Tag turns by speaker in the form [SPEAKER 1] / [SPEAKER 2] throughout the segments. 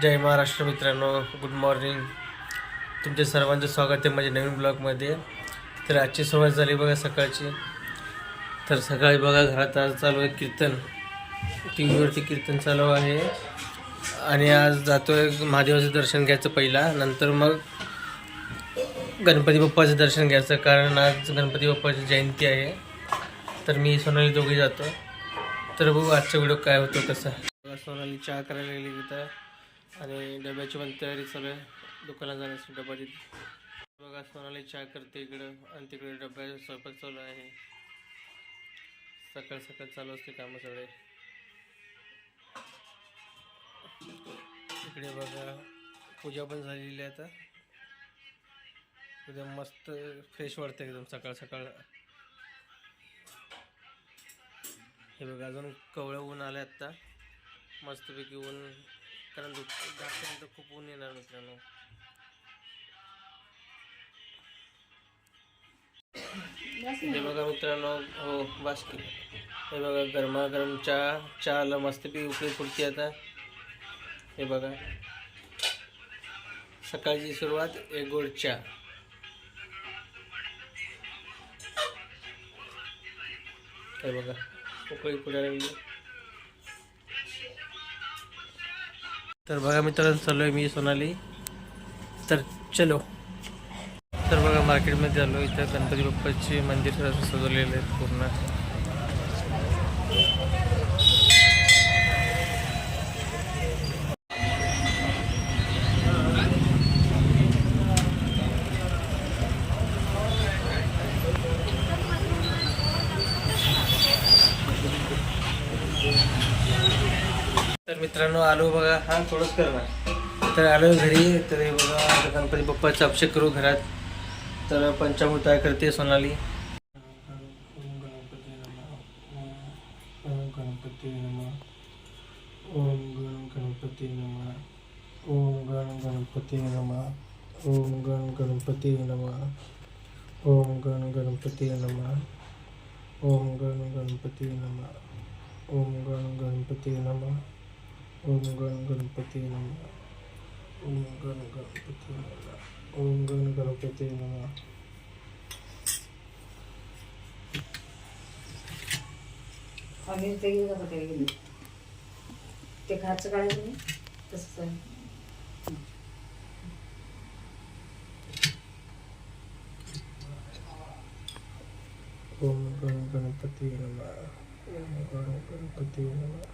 [SPEAKER 1] जय महाराष्ट्र मित्रांनो good morning तुमच्या सर्वांचं स्वागत आहे माझ्या नवीन ब्लॉगमध्ये तर आजची सुरुवात झाली बघा सकाळची. तर सकाळी बघा घरात आज चालू आहे कीर्तन. टी व्हीवरती कीर्तन चालू आहे. आणि आज जातो आहे महादेवाचं दर्शन घ्यायचं पहिला. नंतर मग गणपती बाप्पाचं दर्शन घ्यायचं कारण आज गणपती बाप्पाची जयंती आहे. तर मी सोनाली दोघे जातो. तर बघू आजचा व्हिडिओ काय होतो कसा? सोनाली चहा करायला गेली तर आणि डब्याची पण तयारी चालू आहे. दुकानात जाण्यासाठी डबा तिथे. बघा सोनाली चहा करते इकडं आणि तिकडे डब्याचा स्वयंपाक चालू आहे. सकाळ सकाळ चालू असते कामं सगळे. इकडे बघा पूजा पण झालेली आहे आता. एकदम मस्त फ्रेश वाटतं एकदम सकाळ सकाळ. हे बघा अजून कवळं ऊन आलं आत्ता. मस्तपैकी ऊन कारण दुप दहापर्यंत खूप ऊन येणार मित्रांनो. हे बघा मित्रांनो हो बस हे बघा गरमागरम चहा चहाला मस्तपैकी उकळी फुटते आता. हे बघा. सकाळची सुरुवात एक गोड चहा हे बघा उकळी पुढे लागली. तर बघा मित्रांनो चालू आहे मी सोनाली. तर चलो. तर बघा मार्केटमध्ये आलो इथं. गणपती बाप्पाचे मंदिर असं सजवलेलं आहे पूर्ण. मित्रांनो आलो बघा. हा थोडंच कर ना तर आलो घरी. तर हे बघा आता गणपती बाप्पाचा अभिषेक करू घरात. तर पंचामृत आहे करते सोनाली. ओम गणपती नमः. ओम गण गणपती नमः. ओम गण गणपती नमः. ओम गण गणपती नमः. ओम गण गणपती नमः. ओम गण गणपती नमः. ओम गण गणपती नमः. ओम गण गणपती नमः ओम गण गणपती नमः ओम गण गणपती नमः
[SPEAKER 2] आम्ही ते गेलं का ते गेली ते खायचं काढायचं नाही तसंच आहे
[SPEAKER 1] ओम गण गणपती नमः ओम गण गणपती नमः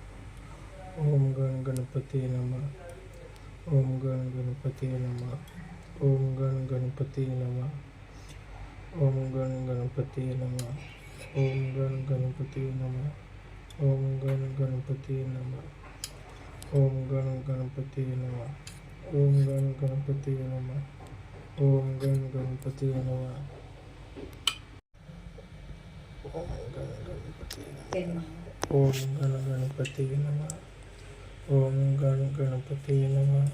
[SPEAKER 1] ओम गण गणपती नमः ओम गण गणपती नमः ओम गण गणपती नमः ओम गण गणपती नमः ओम गण गणपती नमः ओम गण गणपती नमः ओम गण गणपती नमः ओम गण गणपती नमः ओम गण गणपती नमः ओम गण गणपती नमः
[SPEAKER 2] ते नाही.
[SPEAKER 1] ओम गण गणपती नमः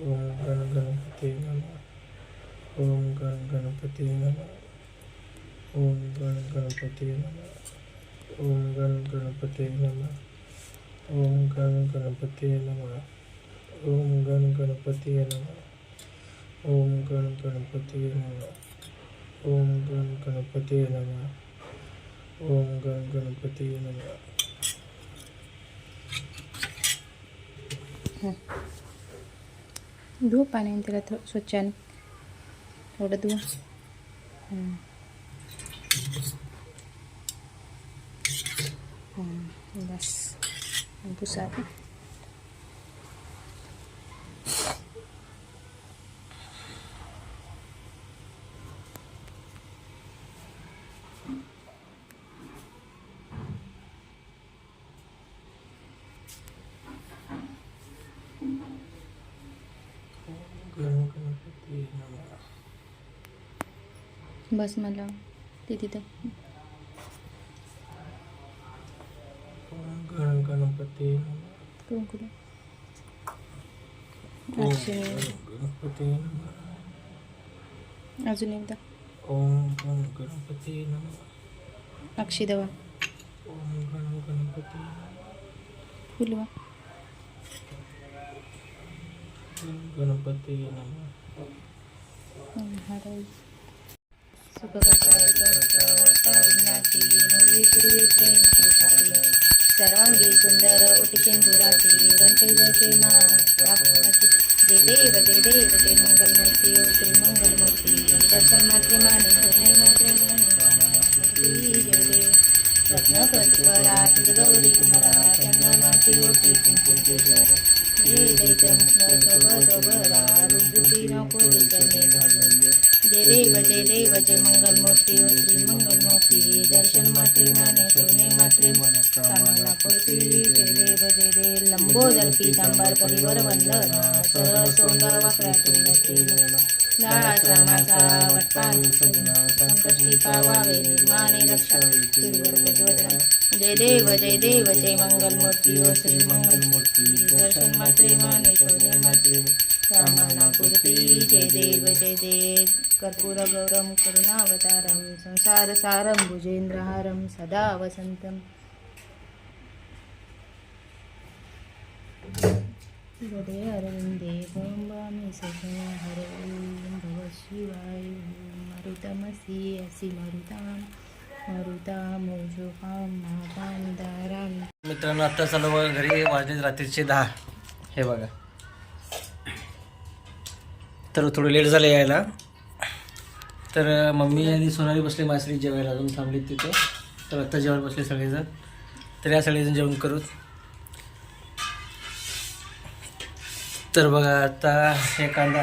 [SPEAKER 1] ओम गण गणपती नमः ओम गण गणपती नमः ओम गण गणपती नमः ओम गण गणपती नमः ओम गण गणपती नमः ओम गण गणपती नमः ओम गण गणपती नमः ओम गण गणपती नमः ओम गण गणपती नमः ओम गण गणपती नमः
[SPEAKER 3] धुव पाण्याने त्याला थो स्वच्छाने थोडं धुव बस. आणि पुसा आता.
[SPEAKER 1] गण गणपती नमः
[SPEAKER 3] बस मला. ते तिथं.
[SPEAKER 1] गणपती नमः गणपती
[SPEAKER 3] अजून एकदा.
[SPEAKER 1] ओम गण गणपती
[SPEAKER 3] अक्षी दवा.
[SPEAKER 1] ओम गण गणपती
[SPEAKER 3] फुलवा.
[SPEAKER 4] गणपती नमः.
[SPEAKER 1] हरय सर्वांगी सुंदर उटिकेंदुराचे घंटे जसे मा जय देव जे देव ते मंगलमूर्ती ओ मंगलमूर्ती दर्शन मात्र माने सोने मात्र माने जय देव रत्न कल्परा गौरी कुमारा चंदनाची ओटी कुंकुम केशर हे दैत्यम रुद्रती नको जय देव जय देव जय मंगल मूर्ती ओ श्री मंगल मूर्ती दर्शन मात्रे ज्ञाने सोने मात्रे कामना पूर्ती जय देव जय देव लंबोदर पीतांबर परिवर वंदना सरळ सोंदर वाकडातून श्री लाळाचा माझा संकष्टी पावावे निर्माणे रक्षा जय देव जय देव जय मंगल मूर्ती ओ श्री मंगल मूर्ती दर्शन मात्रे माने सोने मात्रे कामना जय देव जय देव। कर्पूर गौरम करुणावतारम संसार सारम सदा वसन्तम्। हृदय अरविन्दे ॐ वामि सजन हरे ॐ भव शिवाय। मरुतमसि असि मरुतां मरुतामोजुकाम माताम दाराम
[SPEAKER 4] मित्रांनो आता चालू बघा घरी वाजले रात्रीचे दहा. हे बघा. तर थोडं लेट झालं यायला. तर मम्मी आणि सोनाली बसले मासरी जेवायला. अजून थांबली तिथे. तर आता जेवण बसले सगळेजण. तर या सगळेजण जेवण करू तर बघा आता हे कांदा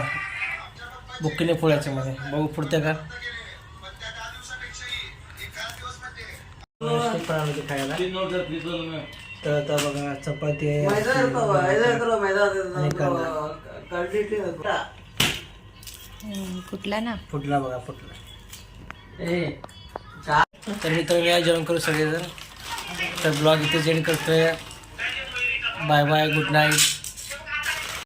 [SPEAKER 4] बुक्कीने फोडायचे मध्ये बघू फुडते का? ते खायला. तर आता बघा चपाती आहे
[SPEAKER 1] ना.
[SPEAKER 4] फुटला बघा फुटला. तर मी या जेवण करू सगळेजण. तर ब्लॉग इथे जेंड करतोय. Bye bye good night